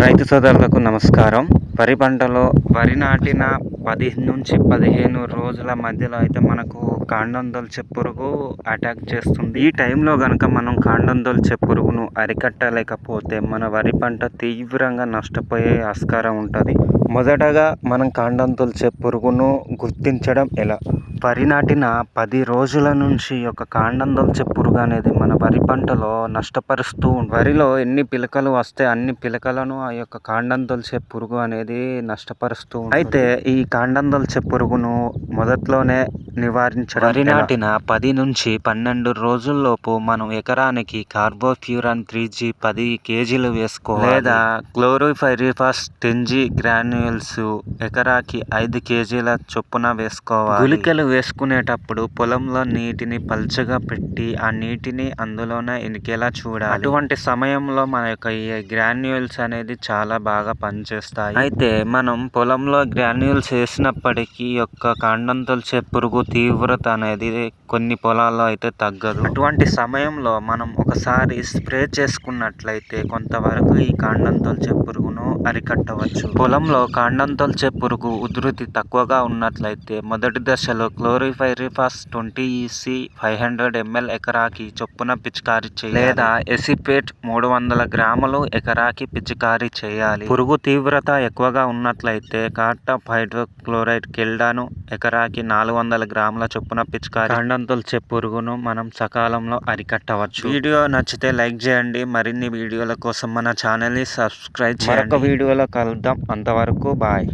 రైతు సోదరులకు నమస్కారం. వరి పంటలో వరి నాటిన పది నుంచి పదిహేను రోజుల మధ్యలో అయితే మనకు కాండం దొలిచే పురుగు అటాక్ చేస్తుంది. ఈ టైంలో కనుక మనం కాండం దొలిచే పురుగును అరికట్టలేకపోతే మన వరి పంట తీవ్రంగా నష్టపోయే ఆస్కారం ఉంటుంది. మొదటగా మనం కాండం తొలిచే పురుగును గుర్తించడం ఎలా? వరి నాటిన పది రోజుల నుంచి ఒక కాండం దొల్చే పురుగు అనేది మన వరి పంటలో నష్టపరుస్తూ. వరిలో ఎన్ని పిలకలు వస్తే అన్ని పిలకలను ఆ యొక్క కాండం దొల్చే పురుగు అనేది నష్టపరుస్తూ. అయితే ఈ కాండం దొల్చే పురుగును మొదట్లోనే నివారించడం వరి నాటిన పది నుంచి పన్నెండు రోజుల్లోపు మనం ఎకరానికి కార్బోఫ్యూరాన్ త్రీ జీ పది కేజీలు వేసుకోవాలి లేదా క్లోరోఫైరిఫాస్ టెన్ జీ గ్రాన్యూల్స్ ఎకరాకి ఐదు కేజీల చొప్పున వేసుకోవాలి గుళికలు వేసుకునేటప్పుడు పొలంలో నీటిని పల్చగా పెట్టి ఆ నీటిని అందులోనే ఇనికేలా చూడాలి. అటువంటి సమయంలో మన యొక్క ఈ గ్రాన్యూల్స్ అనేది చాలా బాగా పనిచేస్తాయి. అయితే మనం పొలంలో గ్రాన్యూల్స్ వేసినప్పటికీ యొక్క కాండం తొలిచే పురుగు తీవ్రత అనేది కొన్ని పొలాల్లో అయితే తగ్గదు. అటువంటి సమయంలో మనం ఒకసారి స్ప్రే చేసుకున్నట్లయితే కొంతవరకు ఈ కాండం తొలిచే పురుగును అరికట్టవచ్చు. పొలంలో కాండం తొలిచే పురుగు ఉధృతి తక్కువగా ఉన్నట్లయితే మొదటి దశలో chlorpyrifos twenty EC five hundred ML ఎకరాకి చొప్పున పిచికారీ చేయాలి. లేదా ఎసిపేట్ మూడు వందల గ్రాములు ఎకరాకి పిచికారీ చేయాలి. పురుగు తీవ్రత ఎక్కువగా ఉన్నట్లయితే కార్టాప్ హైడ్రోక్లోరైడ్ కెల్డాను ఎకరాకి నాలుగు వందల గ్రాముల చొప్పున పిచికారీ కండంతుల్చే పురుగును మనం సకాలంలో అరికట్టవచ్చు. వీడియో నచ్చితే లైక్ చేయండి. మరిన్ని వీడియోల కోసం మన ఛానల్ని సబ్స్క్రైబ్ చేయండి. మరొక వీడియోలో కలుద్దాం. అంతవరకు బాయ్.